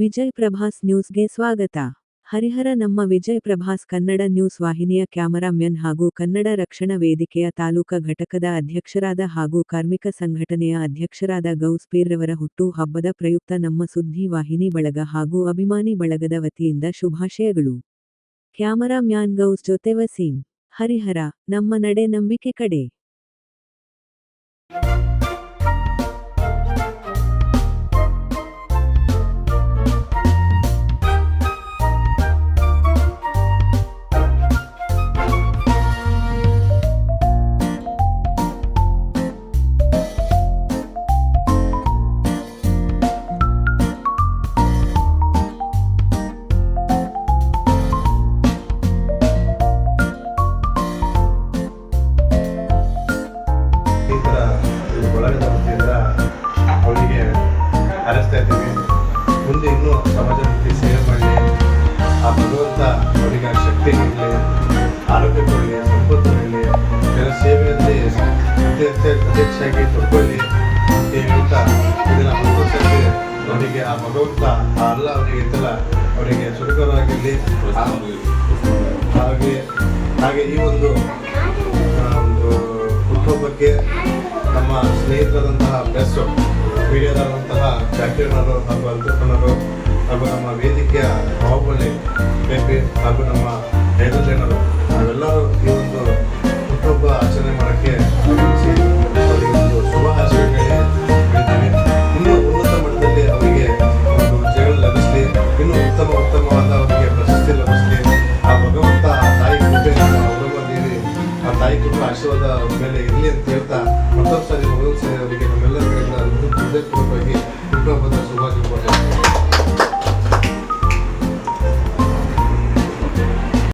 ವಿಜಯ್ ಪ್ರಭಾಸ್ ನ್ಯೂಸ್ಗೆ ಸ್ವಾಗತ. ಹರಿಹರ ನಮ್ಮ ವಿಜಯ್ ಪ್ರಭಾಸ್ ಕನ್ನಡ ನ್ಯೂಸ್ ವಾಹಿನಿಯ ಕ್ಯಾಮರಾಮ್ಯಾನ್ ಹಾಗೂ ಕನ್ನಡ ರಕ್ಷಣಾ ವೇದಿಕೆಯ ತಾಲೂಕಾ ಘಟಕದ ಅಧ್ಯಕ್ಷರಾದ ಹಾಗೂ ಕಾರ್ಮಿಕ ಸಂಘಟನೆಯ ಅಧ್ಯಕ್ಷರಾದ ಗೌಸ್ಪೀರ್ರವರ ಹುಟ್ಟು ಹಬ್ಬದ ಪ್ರಯುಕ್ತ ನಮ್ಮ ಸುದ್ದಿ ವಾಹಿನಿ ಬಳಗ ಹಾಗೂ ಅಭಿಮಾನಿ ಬಳಗದ ವತಿಯಿಂದ ಶುಭಾಶಯಗಳು. ಕ್ಯಾಮರಾಮ್ಯಾನ್ ಗೌಸ್ ಜೊತೆ ವಸೀಂ. ಹರಿಹರ, ನಮ್ಮ ನಡೆ ನಂಬಿಕೆ ಕಡೆ. ತೊಡ್ಕೊಳ್ಳಿ ಅಂತ ಇದನ್ನು ಸಂತೋಷಕ್ಕೆ ಅವರಿಗೆ ಆ ಭಗವಂತ ಆ ಅಲ್ಲ ಅವರಿಗೆ ಇತ್ತಲ್ಲ ಅವರಿಗೆ ಸುಡುಗರಾಗಿರಲಿ. ಹಾಗೆ ಹಾಗೆ ಈ ಒಂದು ಒಂದು ಹುಟ್ಟುಹಬ್ಬಕ್ಕೆ ನಮ್ಮ ಸ್ನೇಹಿತರಾದಂತಹ ಬೆಸ್ಸು ಮೀಡಿಯಾದಂತಹ ಜಾಕೀರ್ನವರು ಹಾಗೂ ಅಲ್ತಪ್ಪನವರು ಹಾಗೂ ನಮ್ಮ ವೇದಿಕೆಯ ಬಾಹುಬಲಿ ಬೇಬಿ ಹಾಗೂ ನಮ್ಮ ಹೈದರ್ಜನರು ನಾವೆಲ್ಲರೂ ಆಶೀರ್ವಾದ ಮೇಲೆ ಇರಲಿ ಅಂತ ಹೇಳ್ತಾ ಮತ್ತೊಂದು ಸಾರಿ ಮಗನ ಸಾರಿ ಅವರಿಗೆ ನಮ್ಮೆಲ್ಲರ ಕಡೆಯಿಂದ ಹೃದಯಪೂರ್ವಕವಾಗಿ